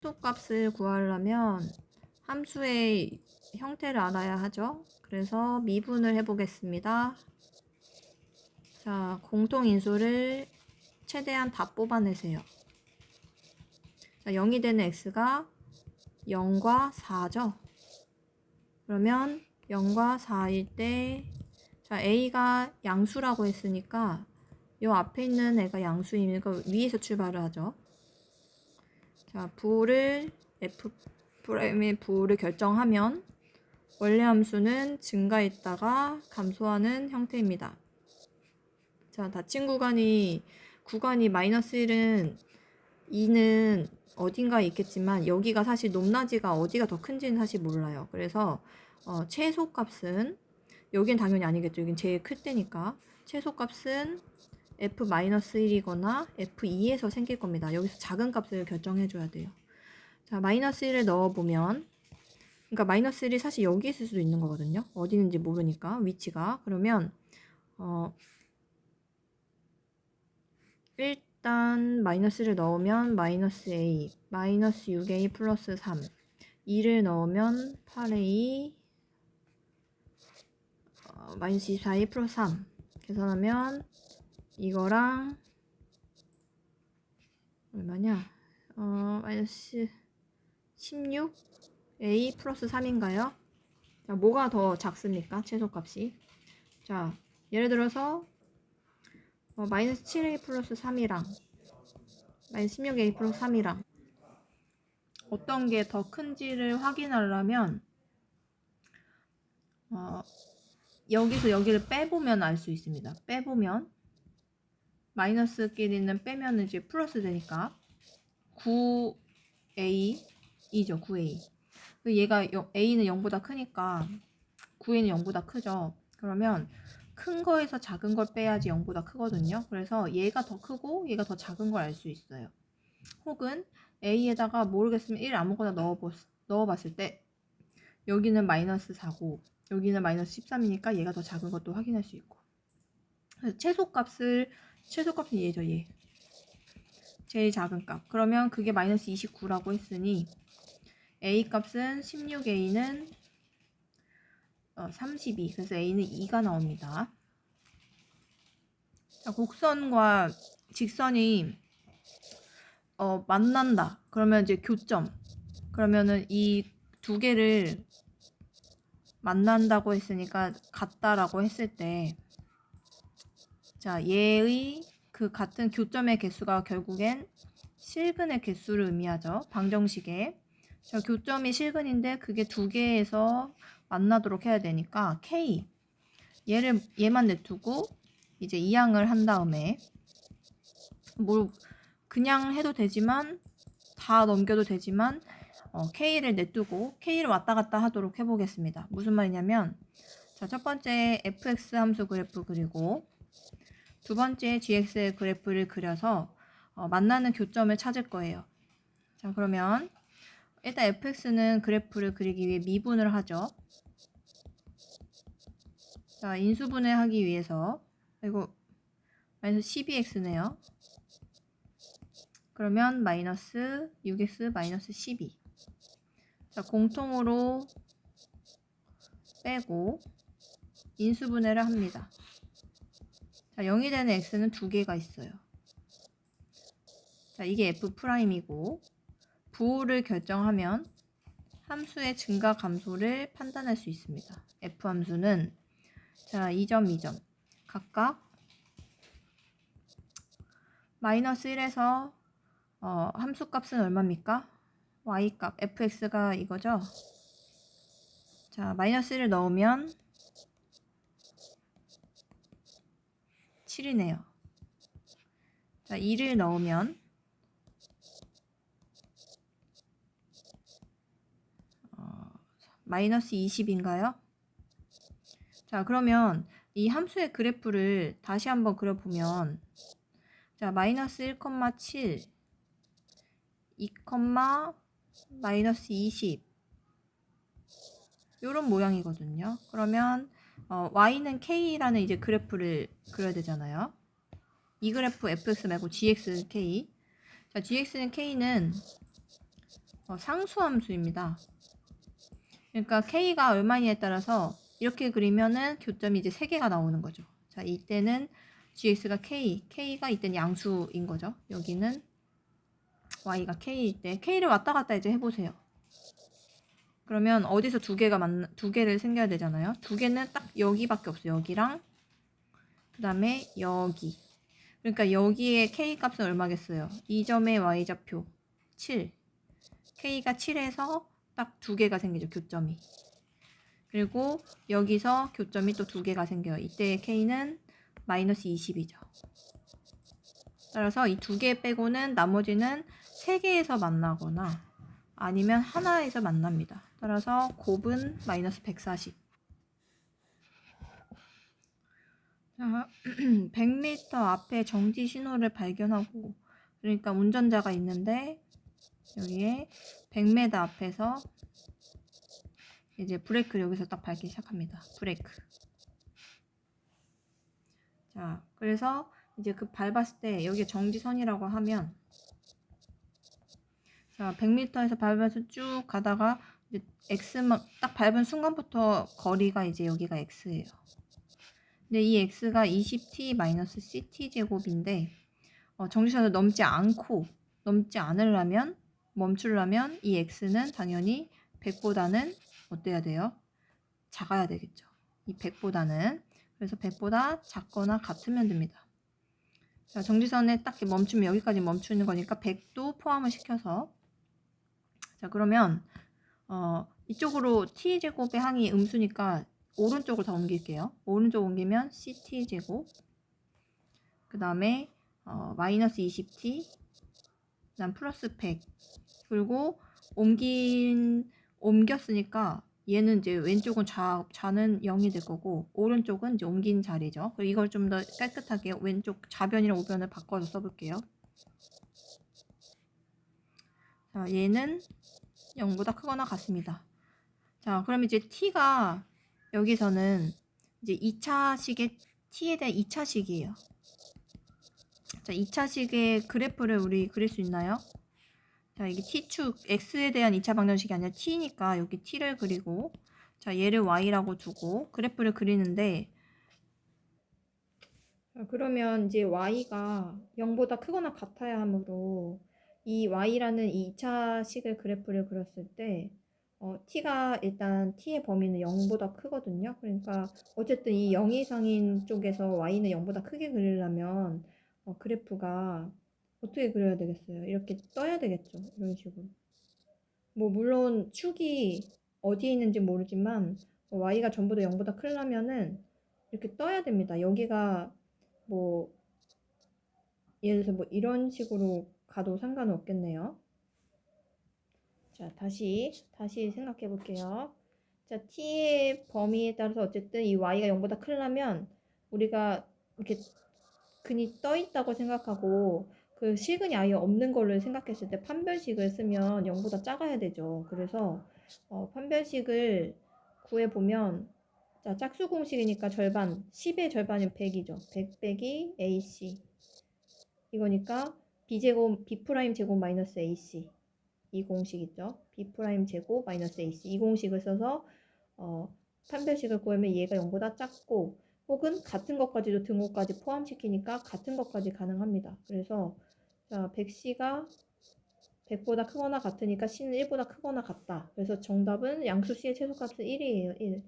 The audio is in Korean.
함수값을 구하려면 함수의 형태를 알아야 하죠. 그래서 미분을 해보겠습니다. 자, 공통인수를 최대한 다 뽑아내세요. 자, 0이 되는 x가 0과 4죠. 그러면 0과 4일 때 자, a가 양수라고 했으니까 이 앞에 있는 애가 양수이니까 위에서 출발을 하죠. 자, 부를 f 프라임의 부를 결정하면 원래 함수는 증가했다가 감소하는 형태입니다. 자, 닫힌 구간이 구간이 마이너스 1은 2는 어딘가에 있겠지만 여기가 사실 높낮이가 어디가 더 큰지는 사실 몰라요. 그래서 어, 최소값은 여긴 당연히 아니겠죠. 여긴 제일 클 때니까 최소값은 f-1이거나 f2에서 생길 겁니다. 여기서 작은 값을 결정해 줘야 돼요. 자, 마이너스 1을 넣어보면 그러니까 마이너스 1이 사실 여기 있을 수도 있는 거거든요. 어디 있는지 모르니까 위치가 그러면 어 일단 마이너스를 넣으면 마이너스 a 마이너스 6a 플러스 3 2를 넣으면 8a 어, 마이너스 24a 플러스 3 계산하면 이거랑 얼마냐 어 마이너스 16 a 플러스 3인가요? 자, 뭐가 더 작습니까? 최소값이. 자, 예를 들어서 어, 마이너스 7a 플러스 3이랑 마이너스 16a 플러스 3이랑 어떤 게 더 큰지를 확인하려면 어, 여기서 여기를 빼보면 알 수 있습니다. 빼보면 마이너스끼리는 빼면 이제 플러스 되니까 9a 이죠 9a 그 얘가 a는 0보다 크니까 9a는 0보다 크죠. 그러면 큰 거에서 작은 걸 빼야지 0보다 크거든요. 그래서 얘가 더 크고 얘가 더 작은 걸 알 수 있어요. 혹은 a에다가 모르겠으면 1 아무거나 넣어보, 넣어봤을 때 여기는 마이너스 4고 여기는 마이너스 13이니까 얘가 더 작은 것도 확인할 수 있고. 그래서 최소값을 최소값은 얘죠 얘. 제일 작은 값. 그러면 그게 마이너스 29라고 했으니 a 값은 16a는 어, 32 그래서 a는 2가 나옵니다. 자, 곡선과 직선이 어, 만난다. 그러면 이제 교점. 그러면은 이 두 개를 만난다고 했으니까 같다라고 했을 때 자, 얘의 그 같은 교점의 개수가 결국엔 실근의 개수를 의미하죠. 방정식에. 자, 교점이 실근인데 그게 두 개에서 만나도록 해야 되니까 K 얘를 얘만 내두고 이제 이항을 한 다음에 뭘 그냥 해도 되지만 다 넘겨도 되지만 어, K를 내두고 K를 왔다 갔다 하도록 해보겠습니다. 무슨 말이냐면 자, 첫 번째 fx 함수 그래프 그리고 두 번째 gx의 그래프를 그려서 어, 만나는 교점을 찾을 거예요. 자, 그러면 일단 fx는 그래프를 그리기 위해 미분을 하죠. 자, 인수분해 하기 위해서 이거 마이너스 12x네요. 그러면 마이너스 6x 마이너스 12. 자, 공통으로 빼고 인수분해를 합니다. 자, 0이 되는 x는 두 개가 있어요. 자, 이게 f'이고 부호를 결정하면 함수의 증가 감소를 판단할 수 있습니다. f 함수는 자 2점 2점 각각 마이너스 1에서 어, 함수 값은 얼마입니까? y 값 fx가 이거죠. 자 마이너스 1을 넣으면 7이네요. 자 2를 넣으면 마이너스 20인가요? 자, 그러면 이 함수의 그래프를 다시 한번 그려보면 자, 마이너스 1,7 2, 마이너스 20 요런 모양이거든요. 그러면 어, y는 k라는 이제 그래프를 그려야 되잖아요. 이 그래프 fx 말고 gx k 자, gx는 k는 어, 상수함수입니다. 그러니까 k가 얼마냐에 따라서 이렇게 그리면은 교점이 이제 3개가 나오는 거죠. 자, 이때는 gx가 k, k가 이때는 양수인 거죠. 여기는 y가 k일 때 k를 왔다 갔다 이제 해보세요. 그러면 어디서 두 개가 만나 두 개를 생겨야 되잖아요. 두 개는 딱 여기밖에 없어요. 여기랑 그 다음에 여기. 그러니까 여기에 k 값은 얼마겠어요? 2점의 y 좌표 7. k가 7에서 딱 두 개가 생기죠. 교점이. 그리고 여기서 교점이 또 두 개가 생겨요. 이때 k는 마이너스 20이죠. 따라서 이 두 개 빼고는 나머지는 세 개에서 만나거나 아니면 하나에서 만납니다. 따라서 곱은 마이너스 140. 자, 100m 앞에 정지 신호를 발견하고 그러니까 운전자가 있는데 여기에 100m 앞에서 이제 브레이크를 여기서 딱 밟기 시작합니다. 브레이크. 자, 그래서 이제 그 밟았을 때 여기 정지선이라고 하면 자, 100m에서 밟아서 쭉 가다가 이제 x만 딱 밟은 순간부터 거리가 이제 여기가 x예요. 근데 이 x가 20t-ct 제곱인데 어, 정지선을 넘지 않고 넘지 않으려면 멈추려면 이 x는 당연히 100보다는 어때야 돼요? 작아야 되겠죠. 이 100보다는 그래서 100보다 작거나 같으면 됩니다. 자, 정지선에 딱 멈추면 여기까지 멈추는 거니까 100도 포함을 시켜서 자 그러면 어, 이쪽으로 t 제곱의 항이 음수니까 오른쪽으로 다 옮길게요. 오른쪽 옮기면 ct 제곱 그 다음에 어, 마이너스 20t 그다음 플러스 100 그리고 옮긴 옮겼으니까 얘는 이제 왼쪽은 좌, 좌는 0이 될 거고 오른쪽은 이제 옮긴 자리죠. 그리고 이걸 좀 더 깨끗하게 왼쪽 좌변이랑 우변을 바꿔서 써볼게요. 자, 얘는 0보다 크거나 같습니다. 자, 그럼 이제 t가 여기서는 이제 2차식의 t에 대한 2차식이에요. 자, 2차식의 그래프를 우리 그릴 수 있나요? 자, 이게 t축 x에 대한 2차 방정식이 아니라 t니까 여기 t를 그리고 자, 얘를 y라고 두고 그래프를 그리는데 자, 그러면 이제 y가 0보다 크거나 같아야 하므로 이 y라는 이 2차식의 그래프를 그렸을 때 어, t가 일단 t의 범위는 0보다 크거든요. 그러니까 어쨌든 이 0 이상인 쪽에서 y는 0보다 크게 그리려면 어, 그래프가 어떻게 그려야 되겠어요? 이렇게 떠야 되겠죠. 이런 식으로. 뭐 물론 축이 어디에 있는지 모르지만 어, y가 전부 다 0보다 크려면은 이렇게 떠야 됩니다. 여기가 뭐 예를 들어서 뭐 이런 식으로 가도 상관은 없겠네요. 자, 다시 다시 생각해 볼게요. 자, t의 범위에 따라서 어쨌든 이 y가 0보다 크려면 우리가 이렇게 근이 떠 있다고 생각하고 그 실근이 아예 없는 걸로 생각했을 때 판별식을 쓰면 0보다 작아야 되죠. 그래서 어, 판별식을 구해 보면 자, 짝수 공식이니까 절반 10의 절반이 100이죠. 100 빼기 AC 이거니까 b제곱 b 프라임 제곱 마이너스 AC 이 공식 있죠. b 프라임 제곱 마이너스 AC 이 공식을 써서 어, 판별식을 구하면 얘가 0보다 작고 혹은 같은 것까지도 등호까지 포함시키니까 같은 것까지 가능합니다. 그래서 자 100c가 100보다 크거나 같으니까 c는 1보다 크거나 같다. 그래서 정답은 양수 c의 최소값은 1이에요. 1.